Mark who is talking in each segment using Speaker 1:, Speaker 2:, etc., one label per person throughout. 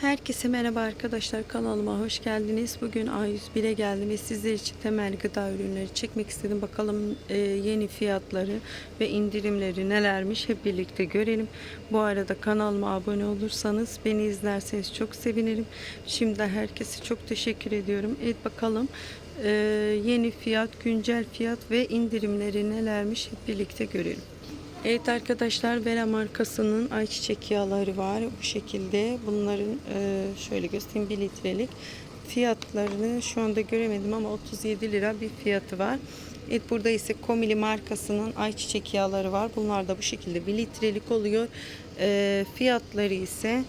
Speaker 1: Herkese merhaba arkadaşlar kanalıma hoş geldiniz. Bugün A101'e geldim ve sizler için temel gıda ürünleri çekmek istedim. Bakalım e, yeni fiyatları ve indirimleri nelermiş hep birlikte görelim. Bu arada kanalıma abone olursanız beni izlerseniz çok sevinirim. Şimdiden herkese çok teşekkür ediyorum. Evet bakalım e, yeni fiyat, güncel fiyat ve indirimleri nelermiş hep birlikte görelim. Evet arkadaşlar Vera markasının ayçiçek yağları var bu şekilde. Bunların e, şöyle göstereyim 1 litrelik fiyatlarını şu anda göremedim ama 37 lira bir fiyatı var. Evet burada ise Komili markasının ayçiçek yağları var. Bunlar da bu şekilde 1 litrelik oluyor. E, fiyatları ise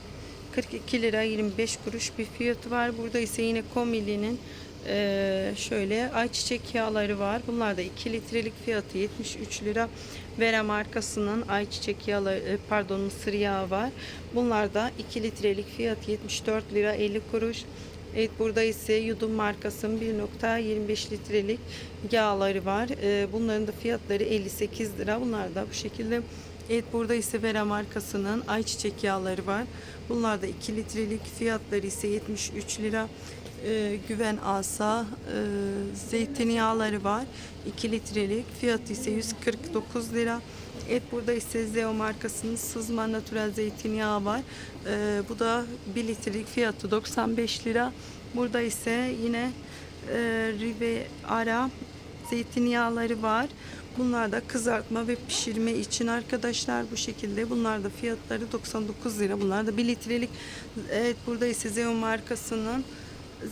Speaker 1: 42 lira 25 kuruş bir fiyatı var. Burada ise yine Komili'nin ee, şöyle ayçiçek yağları var. Bunlar da 2 litrelik fiyatı 73 lira. Vera markasının ayçiçek yağı e, pardon mısır yağı var. Bunlar da 2 litrelik fiyatı 74 lira 50 kuruş. Evet burada ise Yudum markasının 1.25 litrelik yağları var. Ee, bunların da fiyatları 58 lira. Bunlar da bu şekilde Evet burada ise Vera markasının ayçiçek yağları var. Bunlar da 2 litrelik fiyatları ise 73 lira. Ee, güven asa e, zeytinyağları var. 2 litrelik fiyatı ise 149 lira. Evet burada ise Zeo markasının sızma natural zeytinyağı var. Ee, bu da 1 litrelik fiyatı 95 lira. Burada ise yine e, Riviera zeytinyağları var. Bunlar da kızartma ve pişirme için arkadaşlar bu şekilde. Bunlar da fiyatları 99 lira. Bunlar da 1 litrelik. Evet burada ise Zeo markasının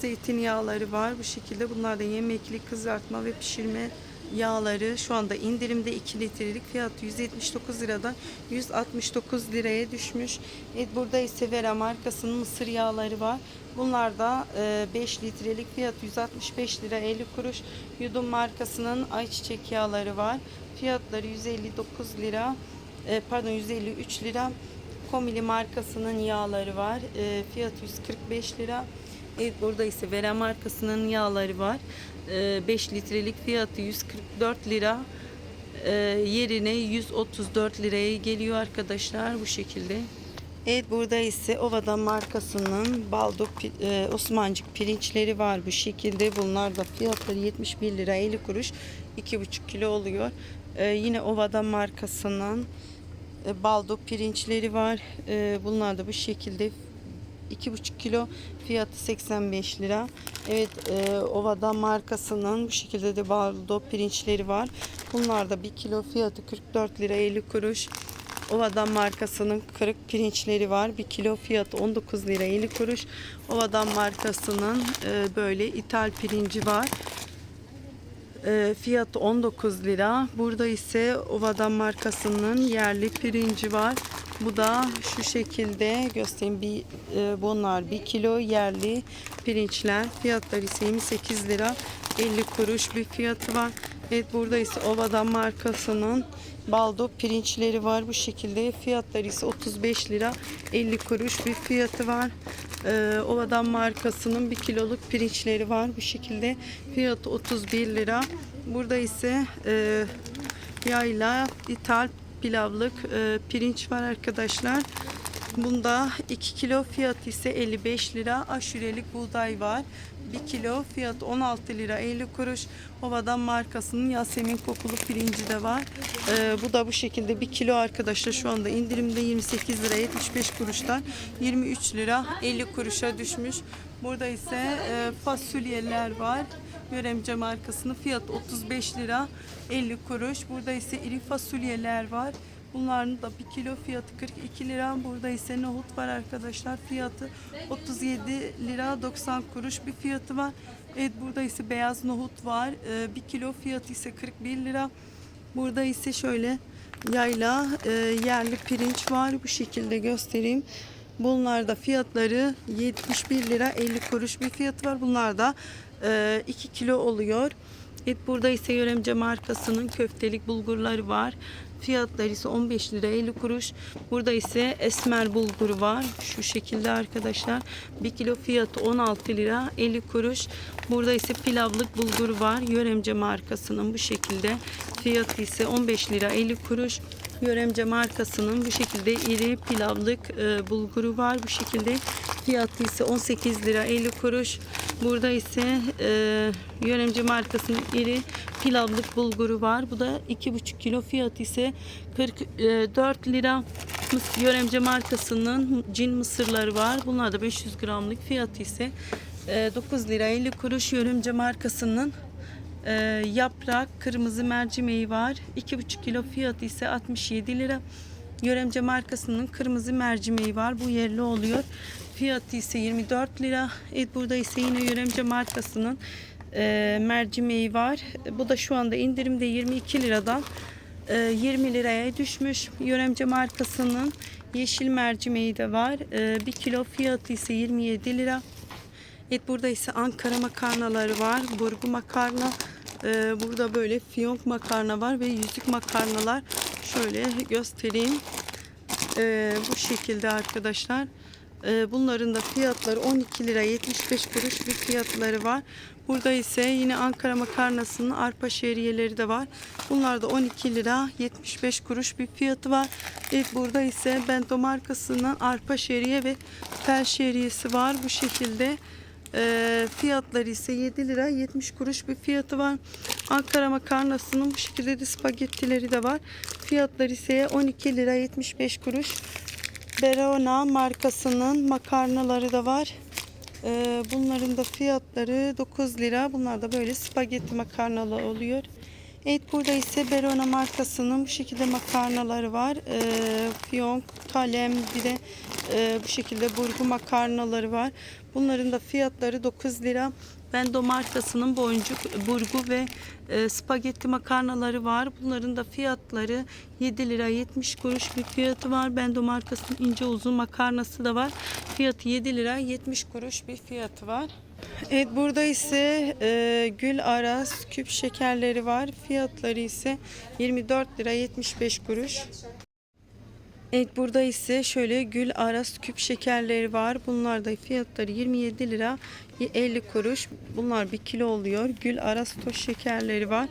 Speaker 1: zeytinyağları var bu şekilde. Bunlar da yemekli kızartma ve pişirme yağları şu anda indirimde 2 litrelik fiyatı 179 liradan 169 liraya düşmüş. Evet burada ise Vera markasının mısır yağları var. Bunlar da e, 5 litrelik fiyat 165 lira 50 kuruş. Yudum markasının ayçiçek yağları var. Fiyatları 159 lira. E, pardon 153 lira. Komili markasının yağları var. E, fiyatı 145 lira. Evet burada ise Vera markasının yağları var. Ee, 5 litrelik fiyatı 144 lira. Ee, yerine 134 liraya geliyor arkadaşlar bu şekilde. Evet burada ise Ovada markasının Baldo pi- e, Osmancık pirinçleri var bu şekilde. Bunlar da fiyatları 71 lira 50 kuruş 2,5 kilo oluyor. Ee, yine Ovada markasının e, pirinçleri var. Bunlar da bu şekilde 2,5 kilo fiyatı 85 lira. Evet e, Ovada markasının bu şekilde de baldo pirinçleri var. Bunlar da 1 kilo fiyatı 44 lira 50 kuruş. Ovadan markasının kırık pirinçleri var. 1 kilo fiyatı 19 lira 50 kuruş. Ovadan markasının e, böyle ithal pirinci var. E, fiyatı 19 lira. Burada ise Ovadan markasının yerli pirinci var. Bu da şu şekilde göstereyim. Bir, e, bunlar 1 kilo yerli pirinçler. Fiyatları ise 28 lira 50 kuruş bir fiyatı var. Evet burada ise Ovadan markasının baldo pirinçleri var bu şekilde. Fiyatları ise 35 lira 50 kuruş bir fiyatı var. Ee, Ovadan markasının 1 kiloluk pirinçleri var bu şekilde. Fiyatı 31 lira. Burada ise e, yayla ithal pilavlık e, pirinç var arkadaşlar. Bunda 2 kilo fiyatı ise 55 lira. Aşurelik buğday var. 1 kilo fiyatı 16 lira 50 kuruş. Ovadan markasının Yasemin kokulu pirinci de var. Ee, bu da bu şekilde 1 kilo arkadaşlar şu anda indirimde 28 lira 75 kuruştan 23 lira 50 kuruşa düşmüş. Burada ise e, fasulyeler var. Yöremce markasının fiyatı 35 lira 50 kuruş. Burada ise iri fasulyeler var. Bunların da 1 kilo fiyatı 42 lira. Burada ise nohut var arkadaşlar. Fiyatı 37 lira 90 kuruş bir fiyatı var. Evet burada ise beyaz nohut var. 1 kilo fiyatı ise 41 lira. Burada ise şöyle yayla e, yerli pirinç var. Bu şekilde göstereyim. Bunlar da fiyatları 71 lira 50 kuruş bir fiyatı var. Bunlar da 2 kilo oluyor. Evet burada ise Yöremce markasının köftelik bulgurları var. Fiyatları ise 15 lira 50 kuruş. Burada ise esmer bulgur var. Şu şekilde arkadaşlar. 1 kilo fiyatı 16 lira 50 kuruş. Burada ise pilavlık bulgur var. Yöremce markasının bu şekilde. Fiyatı ise 15 lira 50 kuruş. Yöremce markasının bu şekilde iri pilavlık e, bulguru var. Bu şekilde fiyatı ise 18 lira 50 kuruş. Burada ise e, Yöremce markasının iri pilavlık bulguru var. Bu da 2,5 kilo fiyatı ise 44 lira. Mıs- Yöremce markasının cin mısırları var. Bunlar da 500 gramlık fiyatı ise e, 9 lira 50 kuruş. Yöremce markasının ee, yaprak kırmızı mercimeği var. 2,5 kilo fiyatı ise 67 lira. Yöremce markasının kırmızı mercimeği var. Bu yerli oluyor. Fiyatı ise 24 lira. Evet burada ise yine Yöremce markasının e, mercimeği var. Bu da şu anda indirimde 22 liradan e, 20 liraya düşmüş. Yöremce markasının yeşil mercimeği de var. 1 kilo fiyatı ise 27 lira. Evet burada ise Ankara makarnaları var. Burgu makarna. Ee, burada böyle fiyonk makarna var ve yüzük makarnalar. Şöyle göstereyim. Ee, bu şekilde arkadaşlar. Ee, bunların da fiyatları 12 lira 75 kuruş bir fiyatları var. Burada ise yine Ankara makarnasının arpa şeriyeleri de var. Bunlar da 12 lira 75 kuruş bir fiyatı var. Evet burada ise Bento markasının arpa şeriye ve tel şeriyesi var. Bu şekilde e, fiyatları ise 7 lira 70 kuruş bir fiyatı var. Ankara makarnasının bu şekilde de spagettileri de var. Fiyatları ise 12 lira 75 kuruş. Verona markasının makarnaları da var. Ee, bunların da fiyatları 9 lira. Bunlar da böyle spagetti makarnalı oluyor. Evet burada ise Verona markasının bu şekilde makarnaları var. Ee, fiyonk, kalem bir de e, bu şekilde burgu makarnaları var. Bunların da fiyatları 9 lira. Bendo markasının boncuk, burgu ve e, spagetti makarnaları var. Bunların da fiyatları 7 lira 70 kuruş bir fiyatı var. Bendo markasının ince uzun makarnası da var. Fiyatı 7 lira 70 kuruş bir fiyatı var. Evet burada ise e, Gül Aras küp şekerleri var. Fiyatları ise 24 lira 75 kuruş. Evet burada ise şöyle Gül Aras küp şekerleri var. Bunlar da fiyatları 27 lira 50 kuruş. Bunlar 1 kilo oluyor. Gül Aras toz şekerleri var.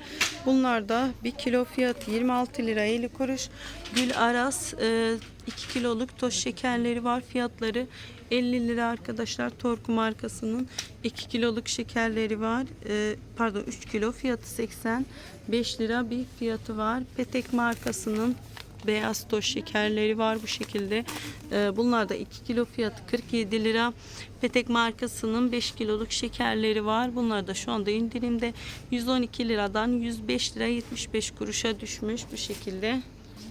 Speaker 1: Bunlar da 1 kilo fiyatı 26 lira 50 kuruş. Gül Aras e, 2 kiloluk toz şekerleri var. Fiyatları 50 lira arkadaşlar. Torku markasının 2 kiloluk şekerleri var. E, pardon 3 kilo fiyatı 85 lira bir fiyatı var. Petek markasının beyaz toz şekerleri var bu şekilde. Ee, bunlar da 2 kilo fiyatı 47 lira. Petek markasının 5 kiloluk şekerleri var. Bunlar da şu anda indirimde 112 liradan 105 lira 75 kuruşa düşmüş bu şekilde.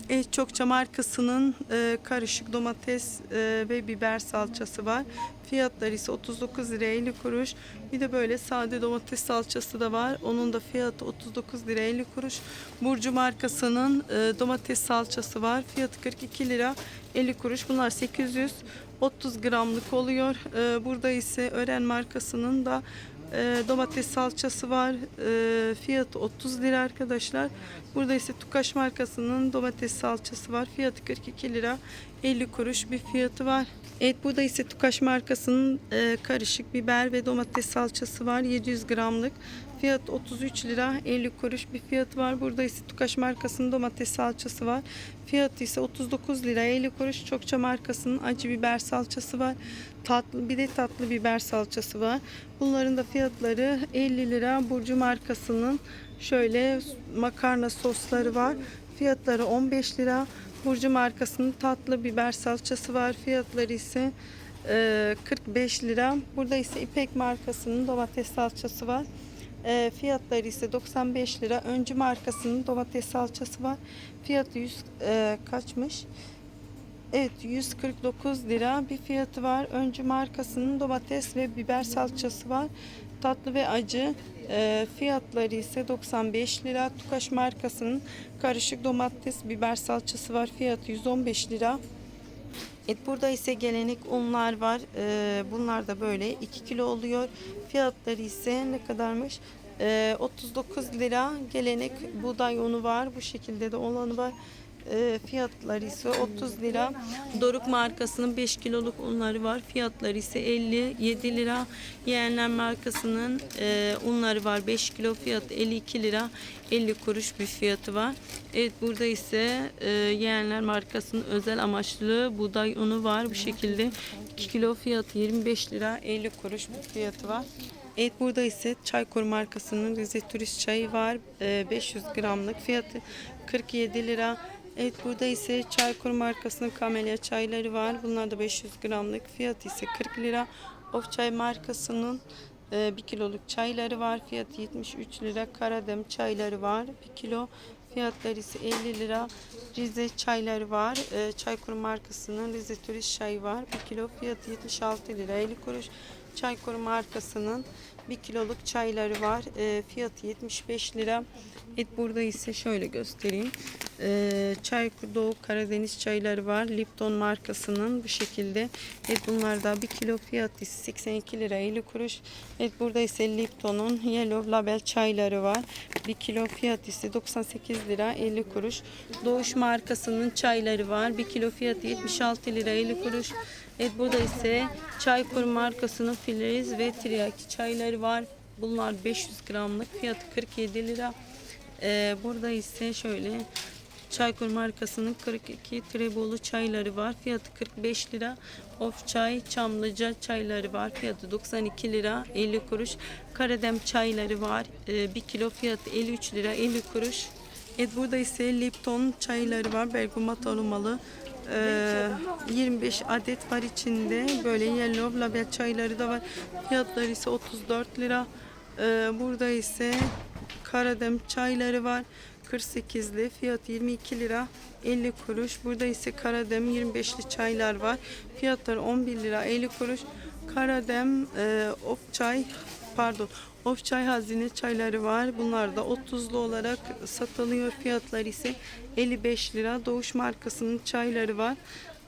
Speaker 1: Evet, Çokça markasının e, karışık domates e, ve biber salçası var. Fiyatları ise 39 lira 50 kuruş. Bir de böyle sade domates salçası da var. Onun da fiyatı 39 lira 50 kuruş. Burcu markasının e, domates salçası var. Fiyatı 42 lira 50 kuruş. Bunlar 830 gramlık oluyor. E, burada ise Ören markasının da e, domates salçası var. E, fiyatı 30 lira arkadaşlar. Burada ise Tukaş markasının domates salçası var. Fiyatı 42 lira 50 kuruş bir fiyatı var. Evet burada ise Tukaş markasının e, karışık biber ve domates salçası var. 700 gramlık. Fiyat 33 lira 50 kuruş bir fiyatı var. Burada ise Tukaş markasının domates salçası var. Fiyatı ise 39 lira 50 kuruş. Çokça markasının acı biber salçası var. Tatlı bir de tatlı biber salçası var. Bunların da fiyatları 50 lira. Burcu markasının şöyle makarna sosları var. Fiyatları 15 lira. Burcu markasının tatlı biber salçası var. Fiyatları ise e, 45 lira. Burada ise İpek markasının domates salçası var. E, fiyatları ise 95 lira. Öncü markasının domates salçası var. Fiyatı 100 e, kaçmış? Evet 149 lira bir fiyatı var. Öncü markasının domates ve biber salçası var. Tatlı ve acı. E, fiyatları ise 95 lira. Tukaş markasının karışık domates biber salçası var. Fiyatı 115 lira. Evet burada ise gelenek unlar var. Ee, bunlar da böyle 2 kilo oluyor. Fiyatları ise ne kadarmış? Ee, 39 lira gelenek buğday unu var. Bu şekilde de olanı var. E, fiyatları ise 30 lira. Doruk markasının 5 kiloluk unları var. Fiyatları ise 57 lira. Yeğenler markasının e, unları var. 5 kilo fiyatı 52 lira. 50 kuruş bir fiyatı var. Evet burada ise e, Yeğenler markasının özel amaçlı buğday unu var. Bu şekilde 2 kilo fiyatı 25 lira 50 kuruş bir fiyatı var. Evet burada ise Çaykur markasının Rize Turist çayı var. E, 500 gramlık fiyatı 47 lira. Evet burada ise Çaykur markasının kamelya çayları var. Bunlar da 500 gramlık fiyatı ise 40 lira. Of Çay markasının 1 kiloluk çayları var. Fiyatı 73 lira. Karadem çayları var. 1 kilo. Fiyatları ise 50 lira. Rize çayları var. E, Çaykur markasının Rize Turist çayı var. 1 kilo. Fiyatı 76 lira 50 kuruş. Çaykur markasının 1 kiloluk çayları var. E, fiyatı 75 lira. Evet burada ise şöyle göstereyim. E, Çaykur Doğu Karadeniz çayları var. Lipton markasının bu şekilde. Evet bunlar da 1 kilo fiyatı ise 82 lira 50 kuruş. Evet burada ise Lipton'un Yellow Label çayları var. 1 kilo fiyatı ise 98 lira 50 kuruş. Doğuş markasının çayları var. 1 kilo fiyatı 76 lira 50 kuruş. Evet burada ise Çaykur markasının Filiz ve Tiryaki çayları var. Bunlar 500 gramlık fiyatı 47 lira. Ee, burada ise şöyle Çaykur markasının 42 Trebolu çayları var. Fiyatı 45 lira. Of çay Çamlıca çayları var. Fiyatı 92 lira 50 kuruş. Karadem çayları var. 1 kilo fiyatı 53 lira 50 kuruş. Evet burada ise Lipton çayları var. Bergamat aromalı. Ee, 25 adet var içinde. Böyle yellow label çayları da var. Fiyatları ise 34 lira. Ee, burada ise Karadem çayları var. 48'li fiyat 22 lira 50 kuruş. Burada ise Karadem 25'li çaylar var. Fiyatları 11 lira 50 kuruş. Karadem e, of çay pardon of çay hazine çayları var. Bunlar da 30'lu olarak satılıyor. Fiyatları ise 55 lira. Doğuş markasının çayları var.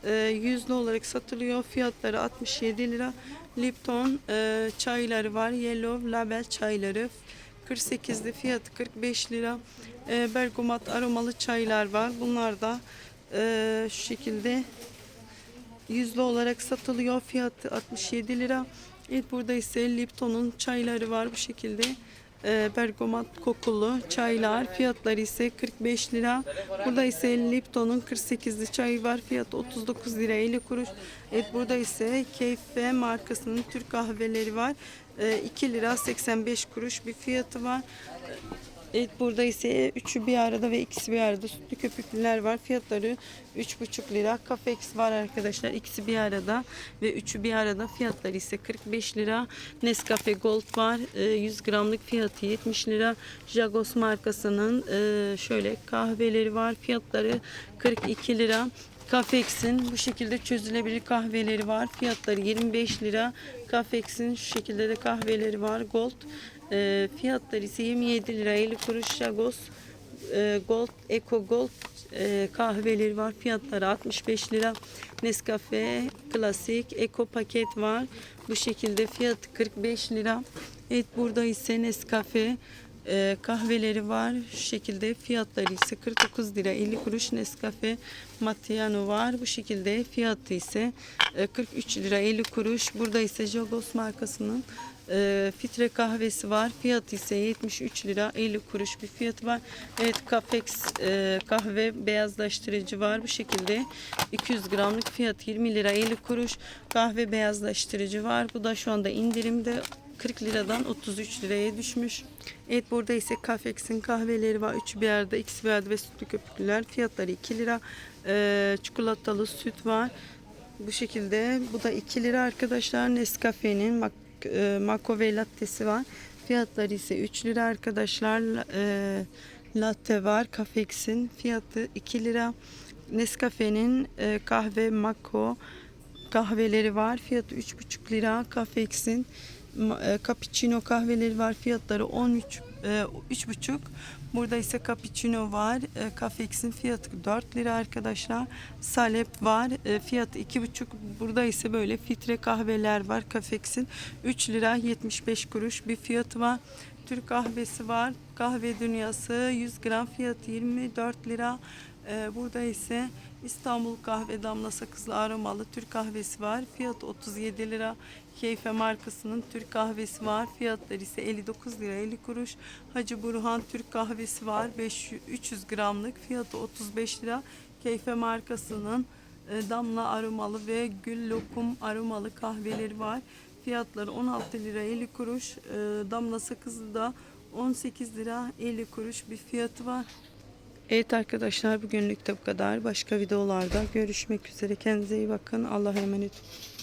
Speaker 1: E, yüzlü olarak satılıyor. Fiyatları 67 lira. Lipton e, çayları var. Yellow label çayları 48'li fiyatı 45 lira. E, bergamat aromalı çaylar var. Bunlar da e, şu şekilde yüzlü olarak satılıyor. Fiyatı 67 lira. Evet burada ise Lipton'un çayları var bu şekilde. E, bergamat kokulu çaylar. Fiyatları ise 45 lira. Burada ise Lipton'un 48'li çayı var. Fiyatı 39 lira 50 kuruş. Evet burada ise Keyfe markasının Türk kahveleri var. E, 2 lira 85 kuruş bir fiyatı var. Evet burada ise üçü bir arada ve ikisi bir arada sütlü köpüklüler var. Fiyatları 3,5 lira. Cafex var arkadaşlar. İkisi bir arada ve üçü bir arada. Fiyatları ise 45 lira. Nescafe Gold var. Ee, 100 gramlık fiyatı 70 lira. Jagos markasının e, şöyle kahveleri var. Fiyatları 42 lira. Cafex'in bu şekilde çözülebilir kahveleri var. Fiyatları 25 lira. Cafex'in şu şekilde de kahveleri var. Gold. E, fiyatları ise 27 lira 50 kuruş. Jagos e, Gold, Eco Gold e, kahveleri var. Fiyatları 65 lira. Nescafe Klasik Eco paket var. Bu şekilde fiyatı 45 lira. Evet burada ise Nescafe e, kahveleri var. Şu şekilde fiyatları ise 49 lira 50 kuruş Nescafe Mattiano var. Bu şekilde fiyatı ise e, 43 lira 50 kuruş. Burada ise Jogos markasının e, filtre kahvesi var. Fiyatı ise 73 lira 50 kuruş bir fiyatı var. Evet Cafex e, kahve beyazlaştırıcı var. Bu şekilde 200 gramlık fiyat 20 lira 50 kuruş. Kahve beyazlaştırıcı var. Bu da şu anda indirimde 40 liradan 33 liraya düşmüş. Evet burada ise Cafex'in kahveleri var. Üçü bir arada, ikisi bir arada ve sütlü köpüklüler. Fiyatları 2 lira. Ee, çikolatalı süt var. Bu şekilde. Bu da 2 lira arkadaşlar. Nescafe'nin e, Macove lattesi var. Fiyatları ise 3 lira arkadaşlar. E, latte var. Cafex'in fiyatı 2 lira. Nescafe'nin e, kahve Mako kahveleri var. Fiyatı 3,5 lira. Cafex'in e, cappuccino kahveleri var. Fiyatları 13 e, 3,5. Burada ise cappuccino var. E, Cafex'in fiyatı 4 lira arkadaşlar. Salep var. E, fiyatı 2,5. Burada ise böyle filtre kahveler var. Cafex'in 3 lira 75 kuruş bir fiyatı var. Türk kahvesi var. Kahve dünyası 100 gram fiyatı 24 lira. Ee, burada ise İstanbul kahve damla sakızlı aromalı Türk kahvesi var. Fiyatı 37 lira. Keyfe markasının Türk kahvesi var. Fiyatları ise 59 lira 50 kuruş. Hacı Burhan Türk kahvesi var. 500, 300 gramlık. Fiyatı 35 lira. Keyfe markasının e, damla aromalı ve gül lokum aromalı kahveleri var. Fiyatları 16 lira 50 kuruş. E, damla sakızı da 18 lira 50 kuruş bir fiyatı var. Evet arkadaşlar bugünlük de bu kadar. Başka videolarda görüşmek üzere. Kendinize iyi bakın. Allah'a emanet olun.